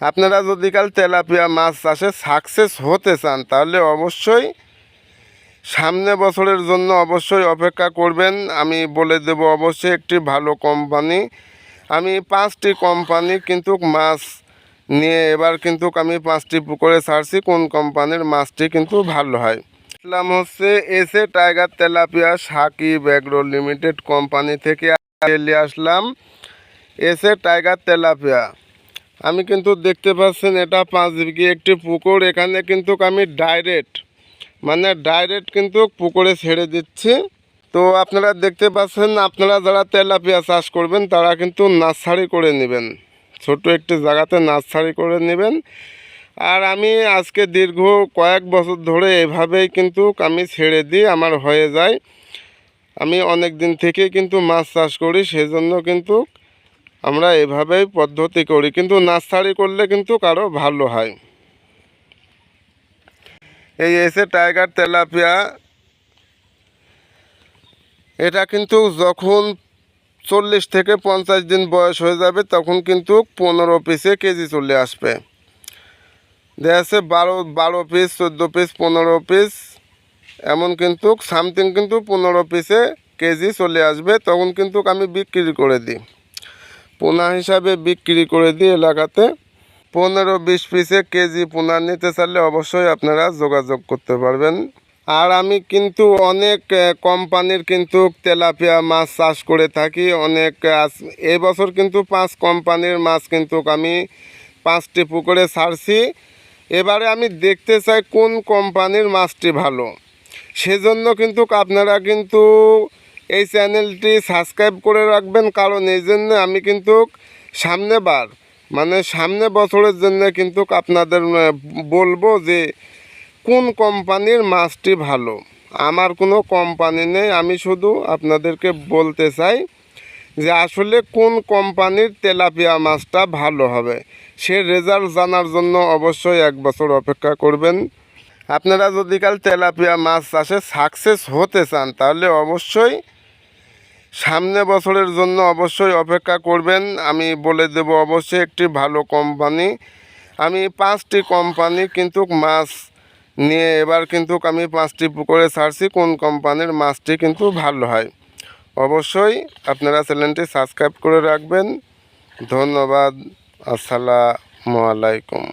আপনারা যদি কাল তেলাপিয়া মাছ চাষে সাকসেস হতে চান, তাহলে অবশ্যই সামনে বছরের জন্য অবশ্যই অপেক্ষা করবেন। আমি বলে দেব, অবশ্যই একটি ভালো কোম্পানি আমি পাঁচটি কোম্পানি কিন্তু মাছ নিয়ে এবার কিন্তু আমি পাঁচটি পুকুরে ছাড়ছি, কোন কোম্পানির মাছটি কিন্তু ভালো হয়। নাম হচ্ছে এসে tiger tilapia Sakib agro limited company থেকে আসলাম। এসে টাইগার তেলাপিয়া আমি কিন্তু দেখতে পাচ্ছেন এটা পাঁচ বিঘি একটি পুকুর, এখানে কিন্তু আমি ডাইরেক্ট মানে ডাইরেক্ট কিন্তু পুকুরে ছেড়ে দিচ্ছি। তো আপনারা দেখতে পাচ্ছেন, আপনারা যারা তেলাপিয়া চাষ করবেন, তারা কিন্তু নার্সারি করে নেবেন। ছোট একটি জায়গাতে নার্সারি করে নেবেন। আর আমি আজকে দীর্ঘ কয়েক বছর ধরে এভাবেই কিন্তু আমি ছেড়ে দিই, আমার হয়ে যায়। আমি অনেক দিন থেকেই কিন্তু মাছ চাষ করি, সেজন্য কিন্তু আমরা এভাবেই পদ্ধতি করি, কিন্তু নার্সারি করলে কিন্তু কারও ভালো হয়। এই এসে টাইগার তেলাপিয়া, এটা কিন্তু যখন চল্লিশ থেকে পঞ্চাশ দিন বয়স হয়ে যাবে, তখন কিন্তু পনেরো পিসে কেজি চলে আসবে। দেখা যাচ্ছে বারো বারো পিস, চোদ্দ পিস, পনেরো পিস, এমন কিন্তু সামথিং কিন্তু পনেরো পিসে কেজি চলে আসবে, তখন কিন্তু আমি বিক্রি করে দিই। পোনা হিসাবে বিক্রি করে দিই এলাকাতে পনেরো বিশ পিসে কেজি পোনা নিতে চাইলে অবশ্যই আপনারা যোগাযোগ করতে পারবেন। আর আমি কিন্তু অনেক কোম্পানির কিন্তু তেলাপিয়া মাছ চাষ করে থাকি। অনেক এবছর কিন্তু পাঁচ কোম্পানির মাছ কিন্তু আমি পাঁচটি পুকুরে ছাড়ছি। এবারে আমি দেখতে চাই কোন কোম্পানির মাছটি ভালো। সেজন্য কিন্তু আপনারা কিন্তু এই চ্যানেলটি সাবস্ক্রাইব করে রাখবেন, কারণ এই জন্য আমি কিন্তু সামনে বার। মানে সামনে বছরের জন্য কিন্তু আপনাদের বলব যে কোন কোম্পানির মাছটি ভালো। আমার কোনো কোম্পানি নেই, আমি শুধু আপনাদেরকে বলতে চাই যে আসলে কোন কোম্পানির তেলাপিয়া মাছটা ভালো হবে। সে রেজাল্ট জানার জন্য অবশ্যই এক বছর অপেক্ষা করবেন। আপনারা যদি কাল তেলাপিয়া মাছ চাষে সাকসেস হতে চান, তাহলে অবশ্যই সামনে বছরের জন্য অবশ্যই অপেক্ষা করবেন। আমি বলে দেব অবশ্যই একটি ভালো কোম্পানি। আমি পাঁচটি কোম্পানি কিন্তু মাছ নিয়ে এবার কিন্তু আমি পাঁচটি পুকুরে ছাড়ছি, কোন কোম্পানির মাছটি কিন্তু ভালো হয়। অবশ্যই আপনারা চ্যানেলটি সাবস্ক্রাইব করে রাখবেন। ধন্যবাদ। আসসালামু আলাইকুম।